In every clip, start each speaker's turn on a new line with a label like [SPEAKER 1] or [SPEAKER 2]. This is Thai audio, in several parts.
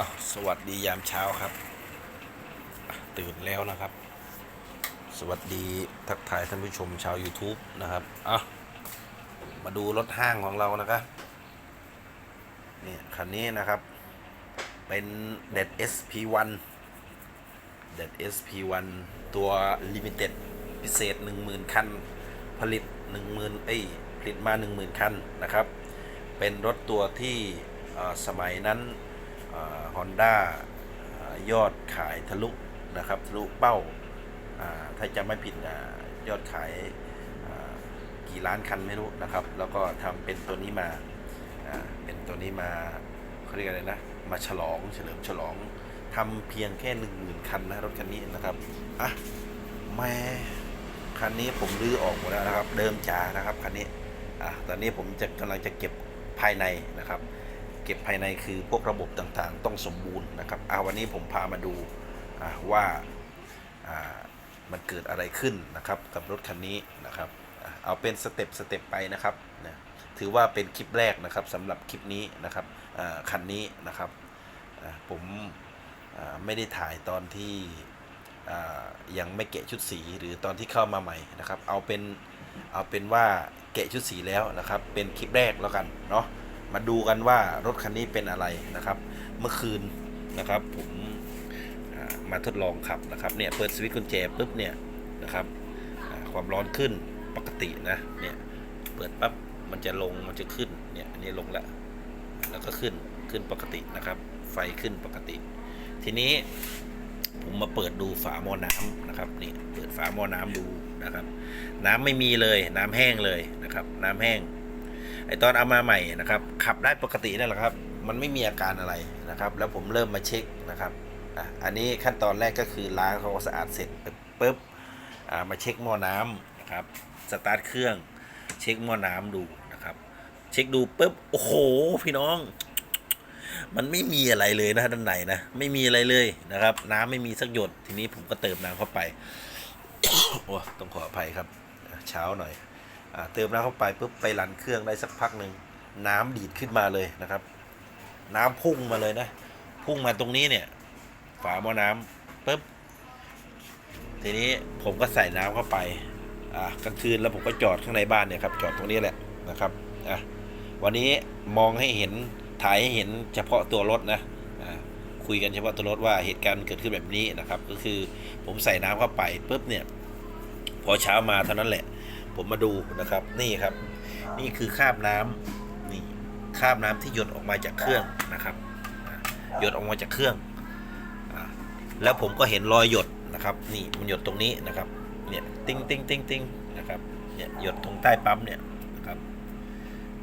[SPEAKER 1] อะสวัสดียามเช้าครับ ตื่นแล้วนะครับ สวัสดีทักทายท่านผู้ชมชาว YouTube นะครับอะมาดูรถห้างของเรานะครับนี่คันนี้นะครับ เป็นเด็ด SP1 เด็ด SP1 ตัว Limited พิเศษ 10,000 คัน ผลิต 10,000เอ้ยผลิตมา 10,000 คันนะครับ เป็นรถตัวที่สมัยนั้น ฮอนด้ายอดขายทะลุนะครับทะลุเป้า ถ้าจำไม่ผิดอยอดขายกี่ล้านคันไม่รู้นะครับ แล้วก็ทำเป็นตัวนี้มาเป็นตัวนี้มาเขาเรียกอะไรนะ มาฉลองเฉลิมฉลองทำเพียงแค่หนึ่งหมื่นคันนะรถคันนี้นะครับอะแม่คันนี้ผมรื้อออกหมดแล้วนะครับ เดิมจ๋านะครับคันนี้อะตอนนี้ผมจะกำลังจะเก็บภายในนะครับ ก็บภายในคือพวกระบบต่างๆ ต้องสมบูรณ์นะครับอะวันนี้ผมพามาดูว่ามันเกิดอะไรขึ้นนะครับกับรถคันนี้นะครับเอาเป็นสเต็ปสเต็ปไปนะครับนะถือว่าเป็นคลิปแรกนะครับสำหรับคลิปนี้นะครับคันนี้นะครับผมไม่ได้ถ่ายตอนที่ยังไม่แกะชุดสีหรือตอนที่เข้ามาใหม่นะครับ เอาเป็นเอาเป็นว่าแกะชุดสีแล้วนะครับ เป็นคลิปแรกแล้วกันเนาะ มาดูกันว่ารถคันนี้เป็นอะไรนะครับ เมื่อคืนนะครับผมมาทดลองขับนะครับเนี่ยเปิดสวิตช์กุญแจปุ๊บเนี่ยนะครับความร้อนขึ้นปกตินะเนี่ยเปิดปั๊บมันจะลงมันจะขึ้นเนี่ยอันนี้ลงแล้วแล้วก็ขึ้นขึ้นปกตินะครับ ไฟขึ้นปกติ ทีนี้ผมมาเปิดดูฝาหม้อน้ำนะครับนี่เปิดฝาหม้อน้ำดูนะครับ น้ำไม่มีเลยน้ำแห้งเลยนะครับ น้ำแห้ง ไอตอนเอามาใหม่นะครับ ขับได้ปกตินั่นแหละครับ มันไม่มีอาการอะไรนะครับ แล้วผมเริ่มมาเช็คนะครับอะอันนี้ขั้นตอนแรกก็คือล้างเขาสะอาดเสร็จปุ๊บอ่ามาเช็คหม้อน้ำนะครับสตาร์ทเครื่อง เช็คหม้อน้ำดูนะครับ เช็คดูปุ๊บโอ้โห พี่น้อง มันไม่มีอะไรเลยนะด้านในนะไม่มีอะไรเลยนะครับ น้ำไม่มีสักหยดทีนี้ผมก็เติมน้ำเข้าไปโอ้ต้องขออภัยครับ เช้าหน่อย เติมน้ำเข้าไปปุ๊บไปรันเครื่องได้สักพักหนึ่งน้ำดีดขึ้นมาเลยนะครับ น้ำพุ่งมาเลยนะ พุ่งมาตรงนี้เนี่ย ฝาหม้อน้ำปุ๊บทีนี้ผมก็ใส่น้ำเข้าไปอ่ากลางคืนแล้วผมก็จอดข้างในบ้านเนี่ยครับจอดตรงนี้แหละนะครับอะวันนี้มองให้เห็นถ่ายให้เห็นเฉพาะตัวรถนะคุยกันเฉพาะตัวรถว่าเหตุการณ์เกิดขึ้นแบบนี้นะครับ ก็คือผมใส่น้ำเข้าไปปุ๊บเนี่ย พอเช้ามาเท่านั้นแหละ ผมมาดูนะครับนี่ครับ นี่คือคราบน้ำนี่คราบน้ำที่หยดออกมาจากเครื่องนะครับ หยดออกมาจากเครื่องอแล้วผมก็เห็นรอยหยดนะครับ นี่มันหยดตรงนี้นะครับเนี่ยติ้งติ้งติ้งติ้งนะครับเนี่ยหยดตรงใต้ปั๊มเนี่ยนะครับ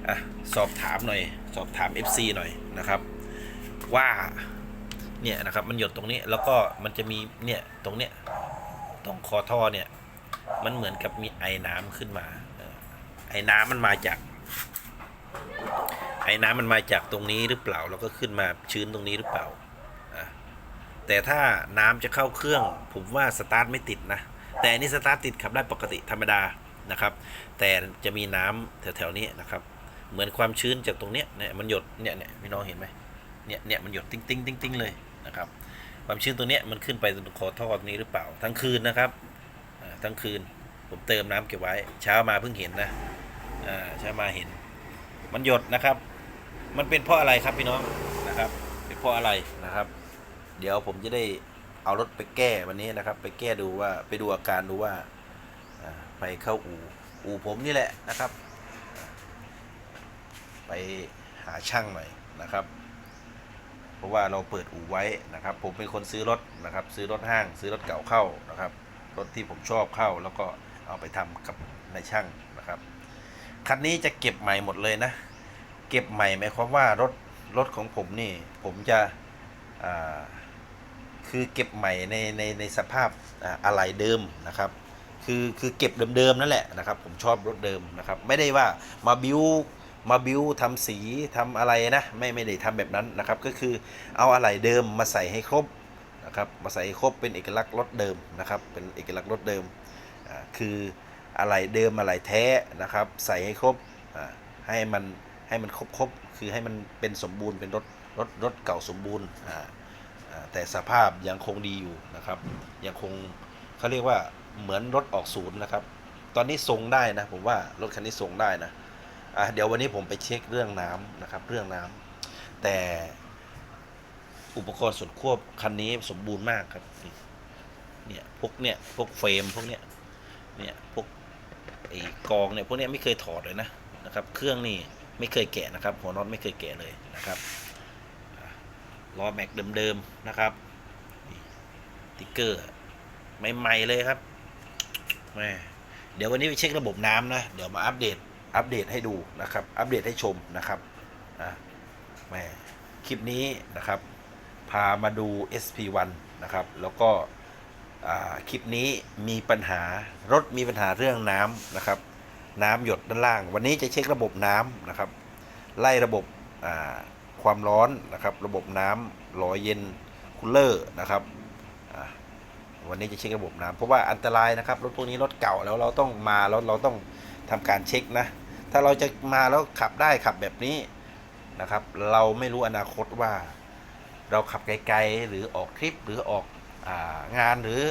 [SPEAKER 1] อะสอบถามหน่อย สอบถาม FC หน่อยนะครับ ว่าเนี่ยนะครับมันหยดตรงนี้แล้วก็มันจะมีเนี่ยตรงเนี้ยตรงคอท่อเนี่ย มันเหมือนกับมีไอ้น้ำขึ้นมา ไอ้น้ำมันมาจาก ไอ้น้ำมันมาจากตรงนี้หรือเปล่า แล้วก็ขึ้นมาชื้นตรงนี้หรือเปล่า แต่ถ้าน้ำจะเข้าเครื่อง ผมว่าสตาร์ทไม่ติดนะ แต่อันนี่สตาร์ทติดขับได้ปกติธรรมดานะครับ แต่จะมีน้ำแถวๆนี้นะครับ เหมือนความชื้นจากตรงเนี้ยเนี่ยมันหยดเนี่ยเนี่ยพี่น้องเห็นไหมเนี่ยเนี่ยมันหยดติ้งติ้งติ้งติ้งเลยนะครับความชื้นตัวเนี้ยมันขึ้นไปตรงคอท่อตรงนี้หรือเปล่าทั้งคืนนะครับ ทั้งคืน ผมเติมน้ำเก็บไว้ เช้ามาเพิ่งเห็นนะอ่าเช้ามาเห็น มันหยดนะครับ มันเป็นเพราะอะไรครับพี่น้องนะครับ เป็นเพราะอะไรนะครับ เดี๋ยวผมจะได้เอารถไปแก้วันนี้นะครับ ไปแก้ดูว่าไปดูอาการดูว่าไปเข้าอู่อู่ผมนี่แหละนะครับ ไปหาช่างหน่อยนะครับ เพราะว่าเราเปิดอู่ไว้นะครับ ผมเป็นคนซื้อรถนะครับ ซื้อรถห้าง ซื้อรถเก่าเข้านะครับ รถที่ผมชอบเข้า แล้วก็เอาไปทำกับนายช่างนะครับคันนี้จะเก็บใหม่หมดเลยนะ เก็บใหม่หมายความว่ารถรถของผมนี่ ผมจะคือเก็บใหม่ในในในสภาพอ่าอะไหล่เดิมนะครับ คือคือเก็บเดิมๆนั่นแหละนะครับ ผมชอบรถเดิมนะครับ ไม่ได้ว่ามาบิวมาบิวทำสีทำอะไรนะ ไม่ไม่ได้ทำแบบนั้นนะครับ ก็คือเอาอะไหล่เดิมมาใส่ให้ครบ นะครับมาใส่ครบเป็นเอกลักษณ์รถเดิมนะครับ เป็นเอกลักษณ์รถเดิม คืออะไรเดิมอะไรแท้นะครับ ใส่ให้ครบให้มันให้มันครบครบคือให้มันเป็นสมบูรณ์เป็นรถรถรถเก่าสมบูรณ์แต่สภาพยังคงดีอยู่นะครับยังคงเขาเรียกว่าเหมือนรถออกศูนย์นะครับ ตอนนี้ทรงได้นะผมว่ารถคันนี้ทรงได้นะะเดี๋ยววันนี้ผมไปเช็คเรื่องน้ำนะครับเรื่องน้ำแต่ อุปกรณ์ส่วนควบคันนี้สมบูรณ์มากครับเนี่ยพวกเนี่ยพวกเฟรมพวกเนี้ยเนี่ยพวกไอ้กองเนี่ยพวกเนี้ยไม่เคยถอดเลยนะนะครับ เครื่องนี่ไม่เคยแกะนะครับ หัวน็อตไม่เคยแกะเลยนะครับล้อแม็กเดิมๆนะครับติ๊กเกอร์ใหม่ๆเลยครับแม่เดี๋ยววันนี้ไปเช็คระบบน้ำนะ เดี๋ยวมาอัปเดตอัปเดตให้ดูนะครับ อัปเดตให้ชมนะครับอะแม่คลิปนี้นะครับ พามาดู SP1 นะครับ แล้วก็คลิปนี้มีปัญหารถมีปัญหาเรื่องน้ำนะครับ น้ำหยดด้านล่าง วันนี้จะเช็คระบบน้ำนะครับ ไล่ระบบความร้อนนะครับ ระบบน้ำหล่อเย็นคูลเลอร์นะครับวันนี้จะเช็คระบบน้ำเพราะว่าอันตรายนะครับรถพวกนี้รถเก่าแล้วเราต้องมาแล้วเราต้องทำการเช็คนะ ถ้าเราจะมาแล้วขับได้ขับแบบนี้นะครับ เราไม่รู้อนาคตว่า เราขับไกลๆหรือออกทริปหรือออกงานหรือ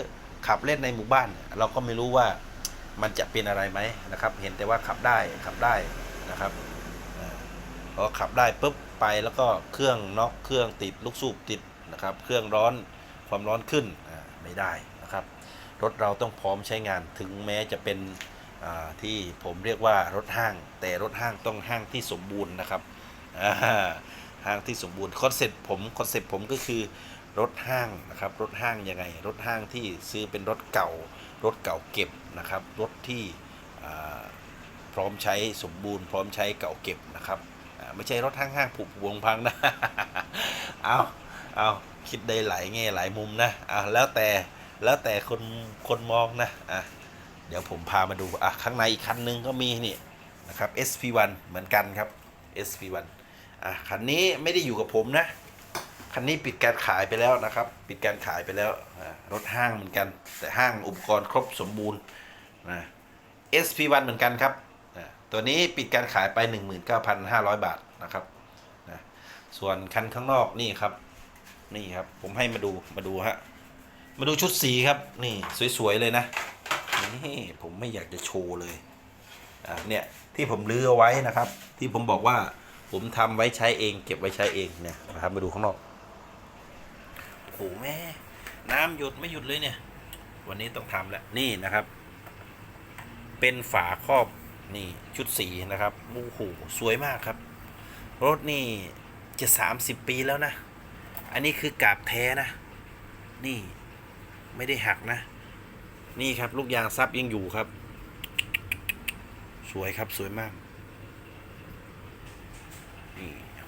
[SPEAKER 1] ขับเล่นในหมู่บ้าน เราก็ไม่รู้ว่ามันจะเป็นอะไรไหมนะครับ เห็นแต่ว่าขับได้ขับได้นะครับพอขับได้ปุ๊บไปแล้วก็เครื่องน็อกเครื่องติดลูกสูบติดนะครับ เครื่องร้อนความร้อนขึ้นไม่ได้นะครับ รถเราต้องพร้อมใช้งานถึงแม้จะเป็นที่ผมเรียกว่ารถห้าง แต่รถห้างต้องห้างที่สมบูรณ์นะครับอ่า ห้างที่สมบูรณ์คอนเซ็ปต์ผมคอนเซ็ปต์ผมก็คือรถห้างนะครับรถห้างยังไง รถห้างที่ซื้อเป็นรถเก่ารถเก่าเก็บนะครับรถที่พร้อมใช้สมบูรณ์พร้อมใช้เก่าเก็บนะครับไม่ใช่รถห้างห้างผุพวงพังนะเอาเอาคิดได้หลายแง่หลายมุมนะอ่าแล้วแต่แล้วแต่คนคนมองนะอะเดี๋ยวผมพามาดูอะข้างในอีกคันหนึงก็มีนี่นะครับ SP1 เหมือนกันครับ SP1 อะคันนี้ไม่ได้อยู่กับผมนะ คันนี้ปิดการขายไปแล้วนะครับ ปิดการขายไปแล้วรถห้างเหมือนกัน แต่ห้างอุปกรณ์ครบสมบูรณ์นะ SP1 เหมือนกันครับตัวนี้ปิดการขายไป 19,500 บาทนะครับนะส่วนคันข้างนอกนี่ครับ นี่ครับ ผมให้มาดูมาดูฮะมาดูชุดสีครับ นี่สวยๆเลยนะนี่ผมไม่อยากจะโชว์เลยอ่าเนี่ยที่ผมลื้อเอาไว้นะครับ ที่ผมบอกว่า ผมทำไว้ใช้เอง เก็บไว้ใช้เองเนี่ยนะครับมาดูข้างนอกโอ้โหแม่ น้ำหยดไม่หยุดเลยเนี่ย วันนี้ต้องทำแล้วนี่นะครับ เป็นฝาครอบนี่ชุดสีนะครับโอ้โหสวยมากครับ รถนี่จะสามสิบปีแล้วนะ อันนี้คือกาบแท้นะ นี่ไม่ได้หักนะ นี่ครับลูกยางซับยังอยู่ครับ สวยครับสวยมาก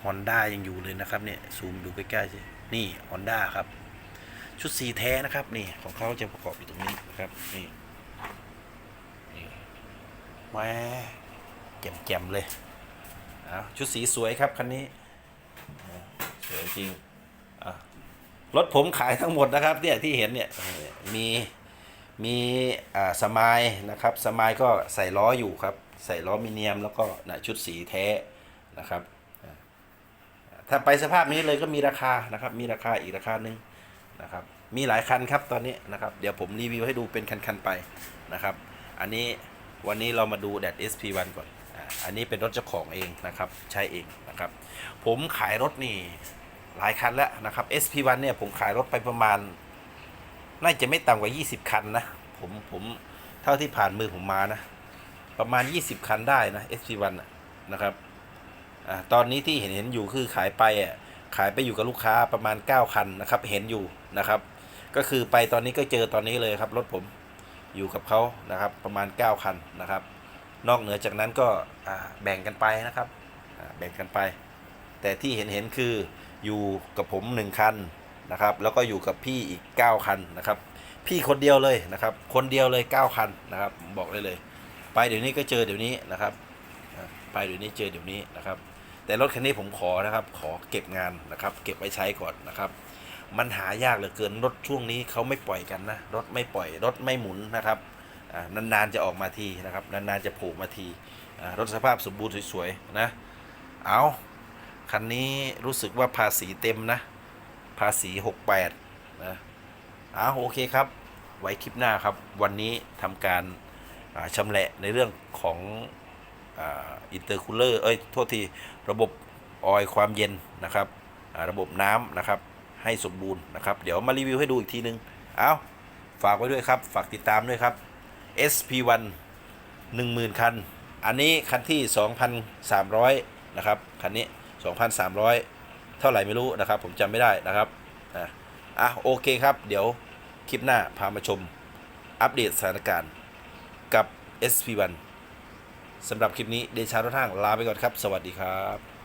[SPEAKER 1] ฮอนด้ายังอยู่เลยนะครับเนี่ยซูมดูใกล้ๆสินี่ฮอนด้าครับ ชุดสีแท้นะครับนี่ของเขาจะประกอบอยู่ตรงนี้นะครับนี่นี่แหม่แจ่มๆเลยเอาชุดสีสวยครับคันนี้สวยจริงรถผมขายทั้งหมดนะครับเนี่ยที่เห็นเนี่ยมีมีอ่าสมายนะครับสมายก็ใส่ล้ออยู่ครับ ใส่ล้อมิเนียมแล้วก็นะชุดสีแท้นะครับ ถ้าไปสภาพนี้เลยก็มีราคานะครับ มีราคาอีกราคาหนึ่งนะครับ มีหลายคันครับตอนนี้นะครับ เดี๋ยวผมรีวิวให้ดูเป็นคันๆไปนะครับ อันนี้วันนี้เรามาดูแดด SP1 ก่อนอ่าอันนี้เป็นรถเจ้าของเองนะครับ ใช้เองนะครับ ผมขายรถนี่หลายคันแล้วนะครับ SP1 เนี่ยผมขายรถไปประมาณ น่าจะไม่ต่ำกว่า 20 คันนะ ผมผมเท่าที่ผ่านมือผมมานะ ประมาณ 20 คันได้นะ SP1 นะครับ อ่าตอนนี้ที่เห็นเห็นอยู่คือขายไปอะขายไปอยู่กับลูกค้าประมาณ 9 คันนะครับ เห็นอยู่นะครับ ก็คือไปตอนนี้ก็เจอตอนนี้เลยครับรถผมอยู่กับเขานะครับ ประมาณ 9 คันนะครับ นอกเหนือจากนั้นก็แบ่งกันไปนะครับแบ่งกันไป แต่ที่เห็นเห็นคืออยู่กับผมหนึ่งคันนะครับ แล้วก็อยู่กับพี่อีก 9 คันนะครับ พี่คนเดียวเลยนะครับ คนเดียวเลย 9 คันนะครับ บอกได้เลย ไปเดี๋ยวนี้ก็เจอเดี๋ยวนี้นะครับ ไปเดี๋ยวนี้เจอเดี๋ยวนี้นะครับ แต่รถคันนี้ผมขอนะครับ ขอเก็บงานนะครับ เก็บไว้ใช้ก่อนนะครับ มันหายากเหลือเกินรถช่วงนี้เขาไม่ปล่อยกันนะรถไม่ปล่อยรถไม่หมุนนะครับอ่านานๆจะออกมาทีนะครับนานๆจะผล่มาทีรถสภาพสมบูรณ์สวยๆนะเอาคันนี้รู้สึกว่าภาษีเต็มนะ ภาษี 68นะเอาโอเคครับ ไว้คลิปหน้าครับ วันนี้ทำการอ่าชำแหละในเรื่องของ อินเตอร์คูลเลอร์เอ้ยโทษทีระบบออยความเย็นนะครับระบบน้ำนะครับให้สมบูรณ์นะครับ เดี๋ยวมารีวิวให้ดูอีกทีนึง เอาฝากไว้ด้วยครับ ฝากติดตามด้วยครับ SP1 10,000 คัน อันนี้คันที่ 2,300 นะครับ คันนี้ 2,300 เท่าไหร่ไม่รู้นะครับ ผมจำไม่ได้นะครับอะอะโอเคครับ เดี๋ยวคลิปหน้าพามาชมอัปเดตสถานการณ์กับ SP1 สำหรับคลิปนี้เดชารถห้างลาไปก่อนครับ สวัสดีครับ